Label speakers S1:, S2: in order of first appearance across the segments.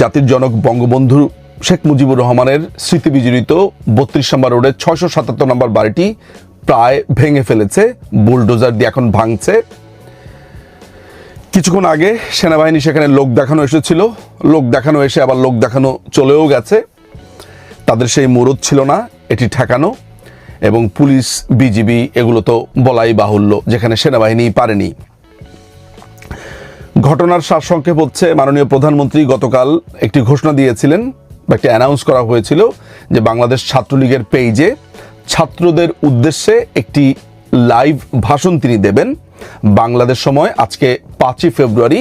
S1: জাতির জনক বঙ্গবন্ধু শেখ মুজিবুর রহমানের স্মৃতি বিজড়িত বত্রিশ নম্বর রোডের ছয়শো সাতাত্তর নম্বর বাড়িটি প্রায় ভেঙে ফেলেছে, বুলডোজার দিয়ে এখন ভাঙছে। কিছুক্ষণ আগে সেনাবাহিনী সেখানে লোক দেখানো এসেছিল, লোক দেখানো এসে আবার লোক দেখানো চলেও গেছে। তাদের সেই মুরদ ছিল না, এটি ঠেকানো এবং পুলিশ, বিজিবি এগুলো তো বলাই বাহুল্য, যেখানে সেনাবাহিনী পারেনি। ঘটনার সারসংক্ষেপ হচ্ছে, মাননীয় প্রধানমন্ত্রী গতকাল একটি ঘোষণা দিয়েছিলেন বা একটি অ্যানাউন্স করা হয়েছিল যে বাংলাদেশ ছাত্রলীগের পেইজে ছাত্রদের উদ্দেশ্যে একটি লাইভ ভাষণ তিনি দেবেন। বাংলাদেশ সময় আজকে পাঁচই ফেব্রুয়ারি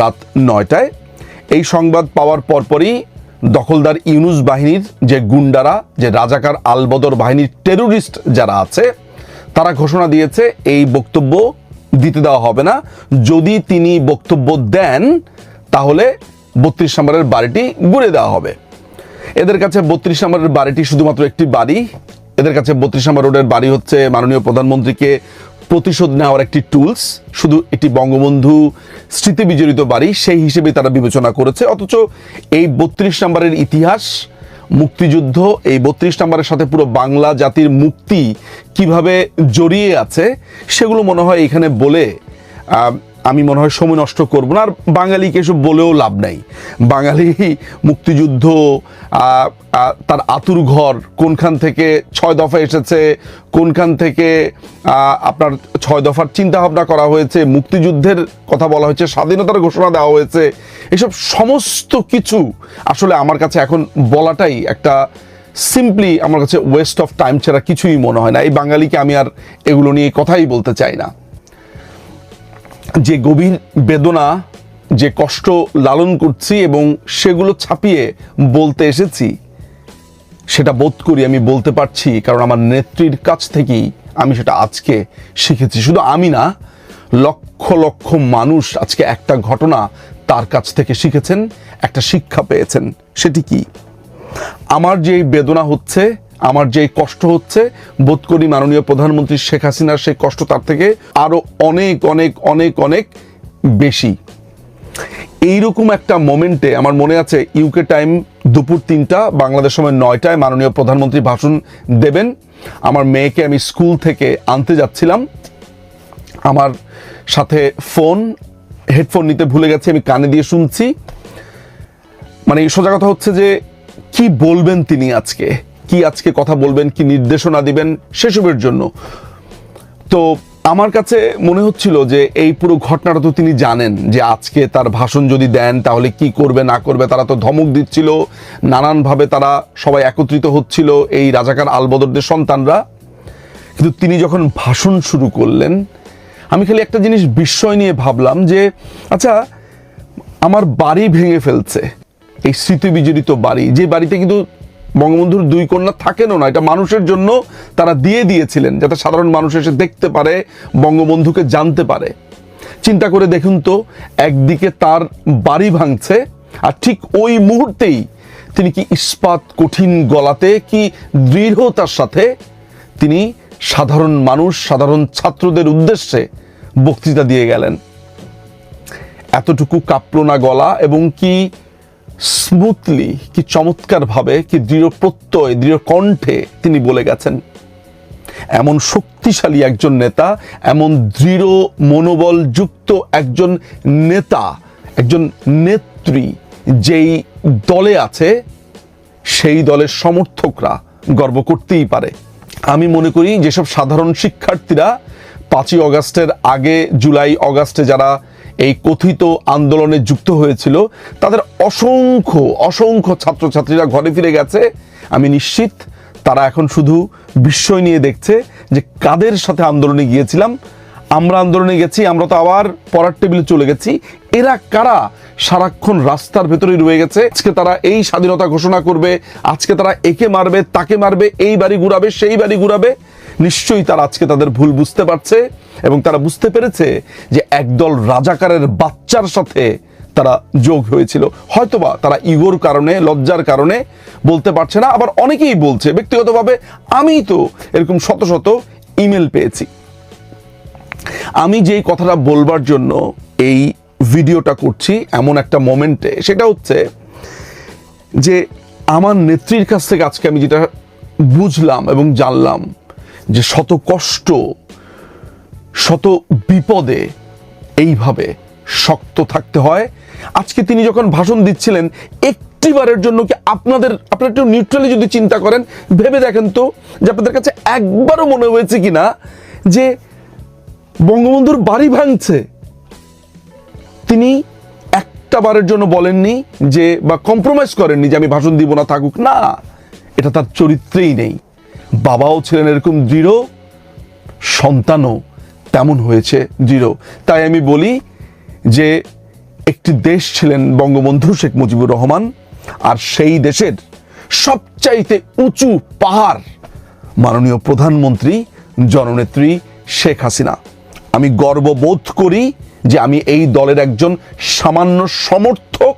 S1: রাত নয়টায়। এই সংবাদ পাওয়ার পরপরই দখলদার ইউনুস বাহিনীর যে গুন্ডারা, যে রাজাকার আলবদর বাহিনীর টেরোরিস্ট যারা আছে, তারা ঘোষণা দিয়েছে, এই বক্তব্য দিতে দেওয়া হবে না। যদি তিনি বক্তব্য দেন, তাহলে বত্রিশ নম্বরের বাড়িটি গুড়ে দেওয়া হবে। এদের কাছে বত্রিশ নম্বরের বাড়িটি শুধুমাত্র একটি বাড়ি। এদের কাছে বত্রিশ নম্বর রোডের বাড়ি হচ্ছে মাননীয় প্রধানমন্ত্রীকে প্রতিশোধ নেওয়ার একটি টুলস শুধু এটি বঙ্গবন্ধু স্মৃতি বিজড়িত বাড়ি, সেই হিসেবে তারা বিবেচনা করেছে। অথচ এই বত্রিশ নম্বরের ইতিহাস মুক্তিযুদ্ধ, এই বত্রিশ নম্বরের সাথে পুরো বাংলা জাতির মুক্তি কীভাবে জড়িয়ে আছে, সেগুলো মনে হয় এখানে বলে আমি মনে হয় সময় নষ্ট করব না। আর বাঙালিকে এসব বলেও লাভ নাই। বাঙালি মুক্তিযুদ্ধ তার আতুর ঘর, কোনখান থেকে ছয় দফা এসেছে, কোনখান থেকে আপনার ছয় দফার চিন্তা ভাবনা করা হয়েছে, মুক্তিযুদ্ধের কথা বলা হয়েছে, স্বাধীনতার ঘোষণা দেওয়া হয়েছে, এসব সমস্ত কিছু আসলে আমার কাছে এখন বলাটাই একটা সিম্পলি আমার কাছে ওয়েস্ট অফ টাইম ছাড়া কিছুই মনে হয় না। এই বাঙালিকে আমি আর এগুলো নিয়ে কথাই বলতে চাই না। যে গভীর বেদনা, যে কষ্ট লালন করছি এবং সেগুলো ছাপিয়ে বলতে এসেছি, সেটা বোধ করি আমি বলতে পারছি, কারণ আমার নেত্রীর কাছ থেকেই আমি সেটা আজকে শিখেছি। শুধু আমি না, লক্ষ লক্ষ মানুষ আজকে একটা ঘটনা তার কাছ থেকে শিখেছেন, একটা শিক্ষা পেয়েছেন। সেটি কি? আমার যে বেদনা হচ্ছে আমার যে কষ্ট হচ্ছে, বোধ করি মাননীয় প্রধানমন্ত্রী শেখ হাসিনার সেই কষ্ট তার থেকে আরও অনেক অনেক অনেক অনেক বেশি। এইরকম একটা মোমেন্টে আমার মনে আছে ইউকে টাইম দুপুর তিনটা, বাংলাদেশ সময় নয়টায় মাননীয় প্রধানমন্ত্রী ভাষণ দেবেন। আমার মেয়েকে আমি স্কুল থেকে আনতে যাচ্ছিলাম। আমার সাথে ফোন, হেডফোন নিতে ভুলে গেছি, আমি কানে দিয়ে শুনছি। মানে সোজা কথা হচ্ছে যে, কি বলবেন তিনি আজকে? কি আজকে কথা বলবেন, কি নির্দেশনা দিবেন সেসবের জন্য। তো আমার কাছে মনে হচ্ছিল যে এই পুরো ঘটনাটা তো তিনি জানেন যে আজকে তার ভাষণ যদি দেন, তাহলে কি করবে, না করবে, তারা তো ধমক দিচ্ছিল, নানানভাবে তারা সবাই একত্রিত হচ্ছিল এই রাজাকার আলবদরদের সন্তানরা। কিন্তু তিনি যখন ভাষণ শুরু করলেন, আমি খালি একটা জিনিস বিস্ময় নিয়ে ভাবলাম যে আচ্ছা আমার বাড়ি ভেঙে ফেলছে, এই স্মৃতি বিজড়িত বাড়ি, যে বাড়িতে কিন্তু বঙ্গবন্ধুর দুই কন্যা থাকেনও না, এটা মানুষের জন্য তারা দিয়ে দিয়েছিলেন যাতে সাধারণ মানুষ এসে দেখতে পারে, বঙ্গবন্ধুকে জানতে পারে। চিন্তা করে দেখুন তো, একদিকে তার বাড়ি ভাঙছে, আর ঠিক ওই মুহূর্তেই তিনি কি ইস্পাত কঠিন গলাতে, কি দৃঢ়তার সাথে তিনি সাধারণ মানুষ, সাধারণ ছাত্রদের উদ্দেশ্যে বক্তৃতা দিয়ে গেলেন। এতটুকু কাঁপলো না গলা, এবং কি স্মুথলি কি চমৎকারভাবে, কি দৃঢ় প্রত্যয়, দৃঢ় কণ্ঠে তিনি বলে গেছেন। এমন শক্তিশালী একজন নেতা, এমন দৃঢ় মনোবল যুক্ত একজন নেতা, একজন নেত্রী যেই দলে আছে, সেই দলের সমর্থকরা গর্ব করতেই পারে। আমি মনে করি যেসব সাধারণ শিক্ষার্থীরা পাঁচই অগাস্টের আগে, জুলাই অগাস্টে যারা এই কথিত আন্দোলনে যুক্ত হয়েছিল। তাদের অসংখ্য অসংখ্য ছাত্রছাত্রীরা ঘরে ফিরে গেছে। আমি নিশ্চিত তারা এখন শুধু বিস্ময় নিয়ে দেখছে যে কাদের সাথে আন্দোলনে গিয়েছিলাম। আমরা আন্দোলনে গেছি, আমরা তো আবার পড়ার টেবিলে চলে গেছি। এরা কারা? সারাক্ষণ রাস্তার ভেতরেই রয়ে গেছে। আজকে তারা এই স্বাধীনতা ঘোষণা করবে, আজকে তারা একে মারবে, তাকে মারবে, এই বাড়ি ঘুরাবে, সেই বাড়ি ঘুরাবে। নিশ্চয়ই তারা আজকে তাদের ভুল বুঝতে পারছে এবং তারা বুঝতে পেরেছে যে একদল রাজাকারের বাচ্চার সাথে তারা যোগ হয়েছিল। হয়তোবা তারা ইগোর কারণে, লজ্জার কারণে বলতে পারছে না। আবার অনেকেই বলছে, ব্যক্তিগতভাবে আমিই তো এরকম শত শত ইমেল পেয়েছি। আমি যেই কথাটা বলবার জন্য এই ভিডিওটা করছি এমন একটা মোমেন্টে, সেটা হচ্ছে যে আমার নেত্রীর কাছ থেকে আজকে আমি যেটা বুঝলাম এবং জানলাম যে শত কষ্ট, শত বিপদে এইভাবে শক্ত থাকতে হয়। আজকে তিনি যখন ভাষণ দিচ্ছিলেন, একটিবারের জন্য কি আপনাদের, আপনারা একটু নিউট্রালি যদি চিন্তা করেন, ভেবে দেখেন তো যে আপনাদের কাছে একবারও মনে হয়েছে কিনা যে বঙ্গবন্ধুর বাড়ি ভাঙছে। তিনি একটা বারের জন্য বলেননি যে, বা কম্প্রোমাইজ করেননি যে আমি ভাষণ দিব না, থাকুক। না, এটা তার চরিত্রেই নেই। বাবাও ছিলেন এরকম দৃঢ়, সন্তানও তেমন হয়েছে দৃঢ়। তাই আমি বলি যে একটি দেশ ছিলেন বঙ্গবন্ধু শেখ মুজিবুর রহমান, আর সেই দেশের সবচাইতে উঁচু পাহাড় মাননীয় প্রধানমন্ত্রী জননেত্রী শেখ হাসিনা। আমি গর্ববোধ করি যে আমি এই দলের একজন সামান্য সমর্থক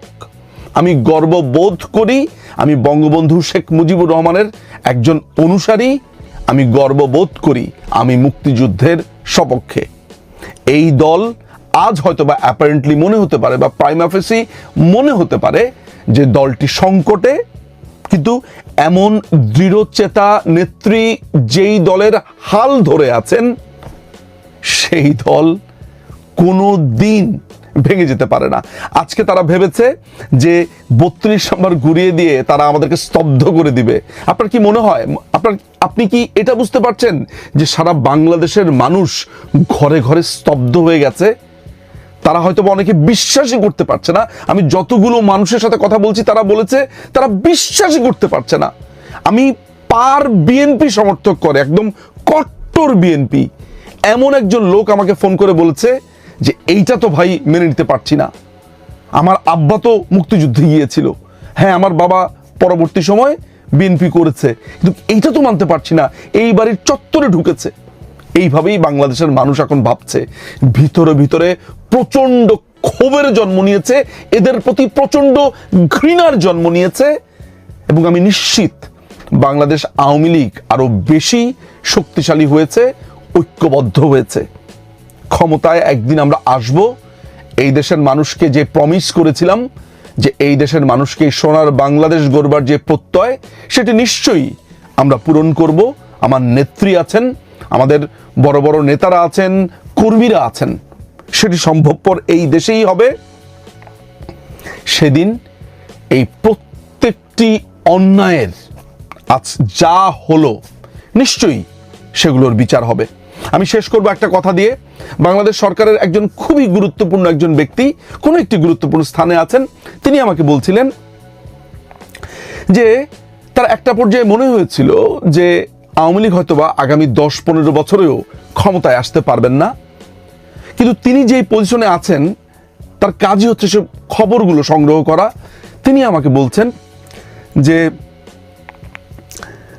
S1: আমি গর্ববোধ করি, আমি বঙ্গবন্ধু শেখ মুজিবুর রহমানের একজন অনুসারী, আমি গর্ববোধ করি আমি মুক্তিযুদ্ধের সপক্ষে। এই দল আজ হয়তো বা অ্যাপারেন্টলি মনে হতে পারে বা প্রাইমাফেসি মনে হতে পারে যে দলটি সংকটে, কিন্তু এমন দৃঢ়চেতা নেত্রী যেই দলের হাল ধরে আছেন, সেই দল কোনো দিন ভেঙে যেতে পারে না। আজকে তারা ভেবেছে যে বত্রিশ নম্বর ঘুরিয়ে দিয়ে তারা আমাদেরকে স্তব্ধ করে দিবে। আপনার কি মনে হয়? আপনার, আপনি কি এটা বুঝতে পারছেন যে সারা বাংলাদেশের মানুষ ঘরে ঘরে স্তব্ধ হয়ে গেছে? তারা হয়তো অনেকে বিশ্বাসই করতে পারছে না। আমি যতগুলো মানুষের সাথে কথা বলছি, তারা বলেছে তারা বিশ্বাসই করতে পারছে না। আমি পার বিএনপি সমর্থক করে, একদম কট্টর বিএনপি এমন একজন লোক আমাকে ফোন করে বলেছে যে এইটা তো ভাই মেনে নিতে পারছি না। আমার আব্বা তো মুক্তিযুদ্ধে গিয়েছিল। হ্যাঁ আমার বাবা পরবর্তী সময় বিএনপি করেছে। কিন্তু এইটা তো মানতে পারছি না। এই বাড়ির চত্বরে ঢুকেছে। এইভাবেই বাংলাদেশের মানুষ এখন ভাবছে। ভিতরে ভিতরে প্রচণ্ড ক্ষোভের জন্ম নিয়েছে। এদের প্রতি প্রচণ্ড ঘৃণার জন্ম নিয়েছে। এবং আমি নিশ্চিত বাংলাদেশ আওয়ামী লীগ আরও বেশি শক্তিশালী হয়েছে, ঐক্যবদ্ধ হয়েছে। ক্ষমতায় একদিন আমরা আসব। এই দেশের মানুষকে যে প্রমিস করেছিলাম, যে এই দেশের মানুষকে সোনার বাংলাদেশ গড়বার যে প্রত্যয়, সেটি নিশ্চয়ই আমরা পূরণ করব। আমার নেত্রী আছেন, আমাদের বড় বড় নেতারা আছেন, কর্মীরা আছেন। সেটি সম্ভবপর এই দেশেই হবে। সেদিন এই প্রত্যেকটি অন্যায়ের আজ যা হলো, নিশ্চয়ই সেগুলোর বিচার হবে। আমি শেষ করব একটা কথা দিয়ে। বাংলাদেশ সরকারের একজন খুবই গুরুত্বপূর্ণ একজন ব্যক্তি, কোনো একটি গুরুত্বপূর্ণ স্থানে আছেন, তিনি আমাকে বলছিলেন যে তার একটা পর্যায়ে মনে হয়েছিল যে আওয়ামী লীগ হয়তোবা আগামী দশ পনেরো বছরেও ক্ষমতায় আসতে পারবেন না। কিন্তু তিনি যেই পজিশনে আছেন, তার কাজই হচ্ছে সে খবরগুলো সংগ্রহ করা। তিনি আমাকে বলছেন যে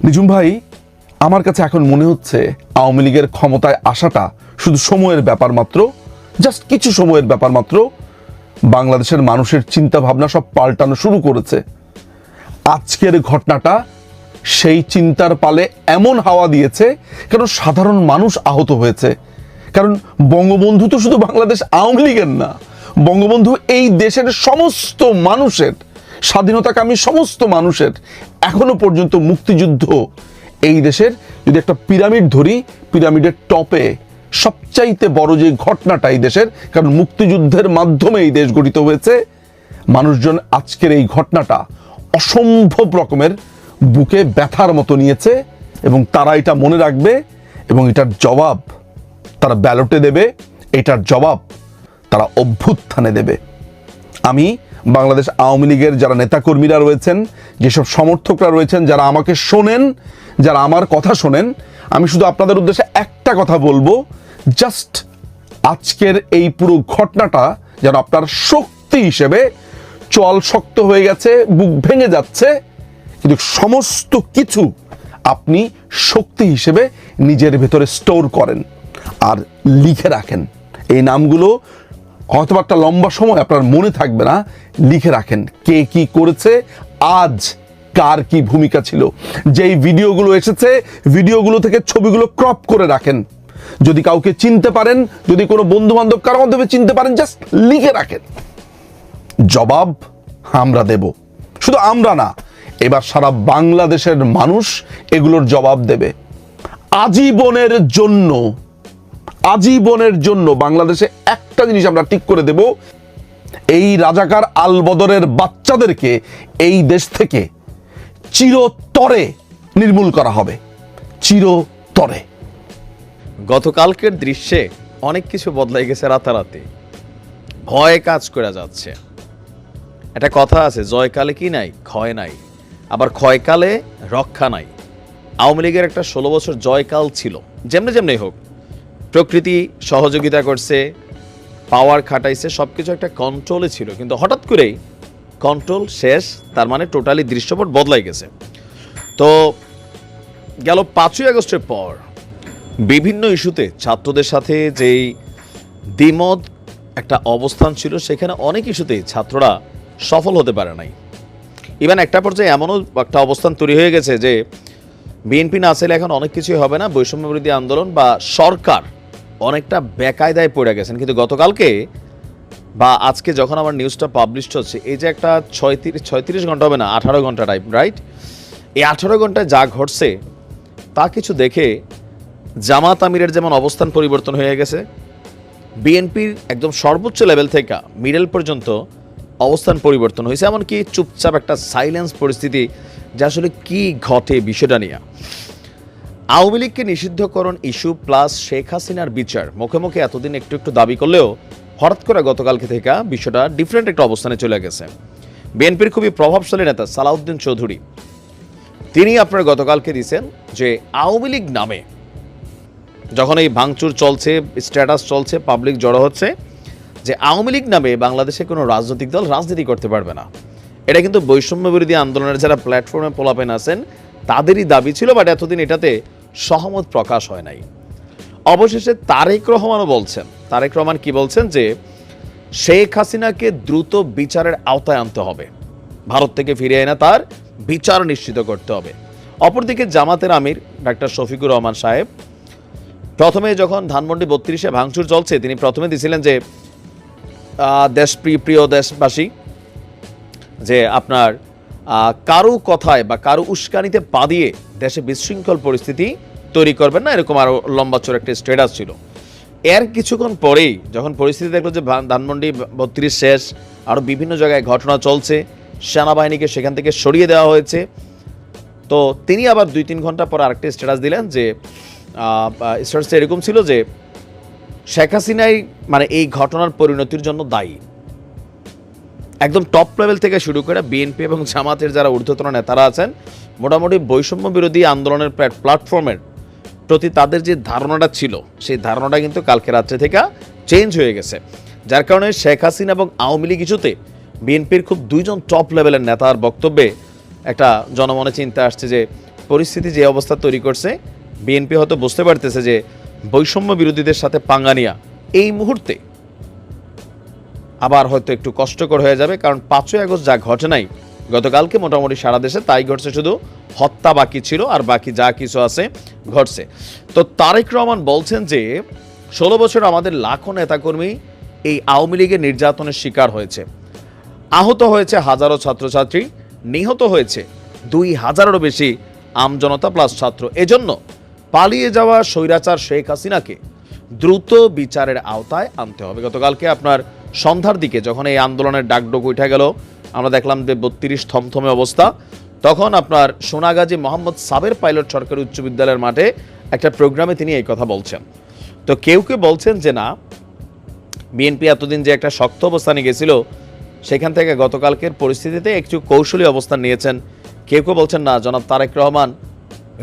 S1: নিজুম ভাই আমার কাছে এখন মনে হচ্ছে আওয়ামী লীগের ক্ষমতায় আসাটা শুধু সময়ের ব্যাপার মাত্র জাস্ট কিছু সময়ের ব্যাপার মাত্র। বাংলাদেশের মানুষের চিন্তা ভাবনা সব পাল্টানো শুরু করেছে। আজকের ঘটনাটা সেই চিন্তার পালে এমন হাওয়া দিয়েছে কেন সাধারণ মানুষ আহত হয়েছে। কারণ বঙ্গবন্ধু তো শুধু বাংলাদেশ আওয়ামী লীগের না, বঙ্গবন্ধু এই দেশের সমস্ত মানুষের, স্বাধীনতাকামী সমস্ত মানুষের এখনও পর্যন্ত মুক্তিযুদ্ধ এই দেশের যদি একটা পিরামিড ধরি, পিরামিডের টপে সবচাইতে বড় যে ঘটনাটা এই দেশের, কারণ মুক্তিযুদ্ধের মাধ্যমে এই দেশ গঠিত হয়েছে, মানুষজন আজকের এই ঘটনাটা অসম্ভব রকমের বুকে ব্যথার মতো নিয়েছে এবং তারা এটা মনে রাখবে এবং এটার জবাব তারা ব্যালটে দেবে, এটার জবাব তারা অভ্যুত্থানে দেবে। আমি বাংলাদেশ আওয়ামী লীগের যারা নেতাকর্মীরা রয়েছেন, যেসব সমর্থকরা রয়েছেন, যারা আমাকে শোনেন, যারা আমার কথা শোনেন, আমি শুধু আপনাদের উদ্দেশ্যে একটা কথা বলব জাস্ট আজকের এই পুরো ঘটনাটা যেন আপনার শক্তি হিসেবে চল শক্ত হয়ে গেছে, বুক ভেঙে যাচ্ছে, কিন্তু সমস্ত কিছু আপনি শক্তি হিসেবে নিজের ভেতরে স্টোর করেন আর লিখে রাখেন। এই নামগুলো হয়তো একটা লম্বা সময় আপনার মনে থাকবে না, লিখে রাখেন কে কি করেছে, আজ কার কি ভূমিকা ছিল। যেই ভিডিওগুলো এসেছে, ভিডিওগুলো থেকে ছবিগুলো ক্রপ করে রাখেন। যদি কাউকে চিনতে পারেন, যদি কোনো বন্ধু বান্ধব কারও মাধ্যমে চিনতে পারেন, জাস্ট লিখে রাখেন। জবাব আমরা দেব। শুধু আমরা না, এবার সারা বাংলাদেশের মানুষ এগুলোর জবাব দেবে। আজীবনের জন্য আজীবনের জন্য বাংলাদেশে একটা জিনিস আমরা ঠিক করে দেব, এই রাজাকার আলবদরের বাচ্চাদেরকে এই দেশ থেকে চিরতরে নির্মূল করা হবে, চিরতরে।
S2: গতকালকের দৃশ্যে অনেক কিছু বদলাই গেছে রাতারাতি। ভয় কাজ করে যাচ্ছে। একটা কথা আছে, জয়কালে কি নাই? ক্ষয় নাই। আবার ক্ষয়কালে রক্ষা নাই। আওয়ামী লীগের একটা ষোলো বছর জয়কাল ছিল। যেমনি যেমনি হোক প্রকৃতি সহযোগিতা করছে পাওয়ার খাটাইছে সব কিছু একটা কন্ট্রোলে ছিল। কিন্তু হঠাৎ করেই কন্ট্রোল শেষ, তার মানে টোটালি দৃশ্যপট বদলাই গেছে। তো গেল পাঁচই আগস্টের পর বিভিন্ন ইস্যুতে ছাত্রদের সাথে যেই দ্বিমত একটা অবস্থান ছিল, সেখানে অনেক ইস্যুতেই ছাত্ররা সফল হতে পারে নাই। ইভেন একটা পর্যায়ে এমনও একটা অবস্থান তৈরি হয়ে গেছে যে, বিএনপি না চাইলে এখন অনেক কিছুই হবে না বৈষম্য বিরোধী আন্দোলন বা সরকার অনেকটা বেকায়দায় পড়ে গেছেন। কিন্তু গতকালকে বা আজকে যখন আমার নিউজটা পাবলিশ হচ্ছে, এই যে একটা ছয়ত্রিশ ছয়ত্রিশ ঘণ্টা হবে না, আঠারো ঘণ্টা টাইপ রাইট এই আঠারো ঘন্টায় যা ঘটছে, তা কিছু দেখে জামাত আমিরের যেমন অবস্থান পরিবর্তন হয়ে গেছে, বিএনপির একদম সর্বোচ্চ লেভেল থেকে মিডল পর্যন্ত অবস্থান পরিবর্তন হয়েছে, এমনকি চুপচাপ একটা সাইলেন্স পরিস্থিতি যে আসলে কি ঘটে বিষয়টা নিয়ে। আওয়ামী লীগকে নিষিদ্ধকরণ ইস্যু প্লাস শেখ হাসিনার বিচার। মুখে মুখে এতদিন একটু একটু দাবি করলেও হঠাৎ করে গতকালকে থেকে বিষয়টা ডিফারেন্ট একটা অবস্থানে চলে গেছে। বিএনপির খুবই প্রভাবশালী নেতা সালাউদ্দিন চৌধুরী। তিনি আপনার গতকালকে দিয়েছেন যে আওয়ামী লীগ নামে যখন এই ভাঙচুর চলছে স্ট্যাটাস চলছে পাবলিক জড়ো হচ্ছে, যে আওয়ামী লীগ নামে বাংলাদেশে কোনো রাজনৈতিক দল রাজনীতি করতে পারবে না। এটা কিন্তু বৈষম্য বিরোধী আন্দোলনের যারা প্ল্যাটফর্মে পোলাপেন আছেন, তাদেরই দাবি ছিল বাট এতদিন এটাতে সহমত প্রকাশ হয় নাই। অবশেষে তারেক রহমানও বলছেন, তারেক রহমান কি বলছেন যে, শেখ হাসিনাকে দ্রুত বিচারের আওতায় আনতে হবে। ভারত থেকে ফিরে এনে তার বিচার নিশ্চিত করতে হবে। অপরদিকে জামাতের আমির ডাক্তার শফিকুর রহমান সাহেব, প্রথমে যখন ধানমন্ডি বত্রিশে ভাঙচুর চলছে, তিনি প্রথমে দিয়েছিলেন যে দেশপ্রিয় প্রিয় দেশবাসী, যে আপনার কারও কথায় বা কারও উস্কানিতে পা দিয়ে দেশে বিশৃঙ্খল পরিস্থিতি তৈরি করবেন না, এরকম আরও লম্বা চোর একটা স্ট্যাটাস ছিল। এর কিছুক্ষণ পরেই যখন পরিস্থিতি দেখল যে ধানমন্ডি বত্রিশ শেষ আরও বিভিন্ন জায়গায় ঘটনা চলছে, সেনাবাহিনীকে সেখান থেকে সরিয়ে দেওয়া হয়েছে, তো তিনি আবার দুই তিন ঘণ্টা পর আরেকটা স্ট্যাটাস দিলেন যে স্ট্যাটাসটা এরকম ছিল যে শেখ হাসিনাই মানে এই ঘটনার পরিণতির জন্য দায়ী। একদম টপ লেভেল থেকে শুরু করে বিএনপি এবং জামাতের যারা ঊর্ধ্বতন নেতারা আছেন, মোটামুটি বৈষম্য বিরোধী আন্দোলনের প্ল্যাট- প্ল্যাটফর্মের প্রতি তাদের যে ধারণাটা ছিল, সেই ধারণাটা কিন্তু কালকে রাত্রে থেকে চেঞ্জ হয়ে গেছে। যার কারণে শেখ হাসিনা এবং আওয়ামী লীগ ইস্যুতে বিএনপির খুব দুইজন টপ লেভেলের নেতার বক্তব্যে একটা জনমনে চিন্তা আসছে যে, পরিস্থিতি যে অবস্থা তৈরি করছে বিএনপি হয়তো বুঝতে পারতেছে যে বৈষম্য বিরোধীদের সাথে পাঙ্গানিয়া এই মুহূর্তে আবার হয়তো একটু কষ্টকর হয়ে যাবে, কারণ পাঁচই আগস্ট যা ঘটে নাই, গতকালকে মোটামুটি সারা দেশে তাই ঘটছে শুধু হত্যা বাকি ছিল আর বাকি যা কিছু আছে ঘটছে। তো তারেক রহমান বলছেন যে, ষোলো বছর আমাদের লাখো নেতাকর্মী এই আওয়ামী লীগের নির্যাতনের শিকার হয়েছে। আহত হয়েছে হাজারো ছাত্রছাত্রী, নিহত হয়েছে দুই হাজারেরও বেশি আমজনতা প্লাস ছাত্র। এজন্য পালিয়ে যাওয়া স্বৈরাচার শেখ হাসিনাকে দ্রুত বিচারের আওতায় আনতে হবে। গতকালকে আপনার সন্ধ্যার দিকে যখন এই আন্দোলনের ডাকডোক উঠে গেল, আমরা দেখলাম যে বত্রিশ থমথমে অবস্থা। তখন আপনার সোনাগাজী মোহাম্মদ সাবের পাইলট সরকারি উচ্চ বিদ্যালয়ের মাঠে একটা প্রোগ্রামে তিনি এই কথা বলছেন। তো কেউ কেউ বলছেন যে না, বিএনপি এতদিন যে একটা শক্ত অবস্থানে গেছিল, সেখান থেকে গতকালকের পরিস্থিতিতে একটু কৌশলী অবস্থান নিয়েছেন। কেউ কেউ বলছেন না, জনাব তারেক রহমান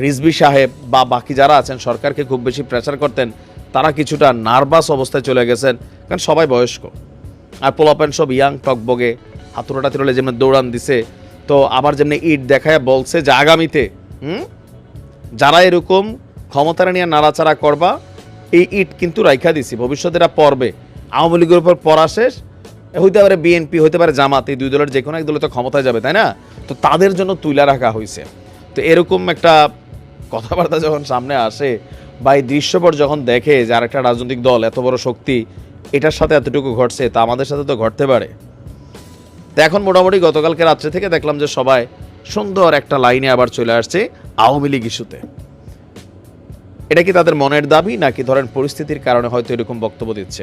S2: রিজবি সাহেব বা বাকি যারা আছেন, সরকারকে খুব বেশি প্রেসার করতেন, তারা কিছুটা নার্ভাস অবস্থায় চলে গেছেন, কারণ সবাই বয়স্ক। আর পোলাপেন সব ইয়াং, টকবগে। হাতুড়াটা তিরলে যেমন দৌড়ান দিছে। তো আবার যেমনি ইট দেখায় বলছে যে আগামীতে, হুম? যারা এরকম ক্ষমতারা নিয়ে নাড়াচাড়া করবা, এই ইট কিন্তু রাইখা দিছি, ভবিষ্যতে এরা পড়বে। আওয়ামী লীগের উপর পড়া শেষ, হইতে পারে বিএনপি, হইতে পারে জামাত, এই দুই দলের যে কোনো এক দলে তো ক্ষমতায় যাবে, তাই না? তো তাদের জন্য তুইলা রাখা হয়েছে তো এরকম একটা কথাবার্তা যখন সামনে আসে বা এই দৃশ্যপট যখন দেখে যে আরেকটা রাজনৈতিক দল, এত বড় শক্তি এটার সাথে এতটুকু ঘটছে, তা আমাদের সাথে তো ঘটতে পারে। তো এখন মোটামুটি গতকালকে রাত্রে থেকে দেখলাম যে সবাই সুন্দর একটা লাইনে আবার চলে আসছে আওয়ামী লীগ ইস্যুতে। এটা কি তাদের মনের দাবি, নাকি ধরেন পরিস্থিতির কারণে হয়তো এরকম বক্তব্য দিচ্ছে?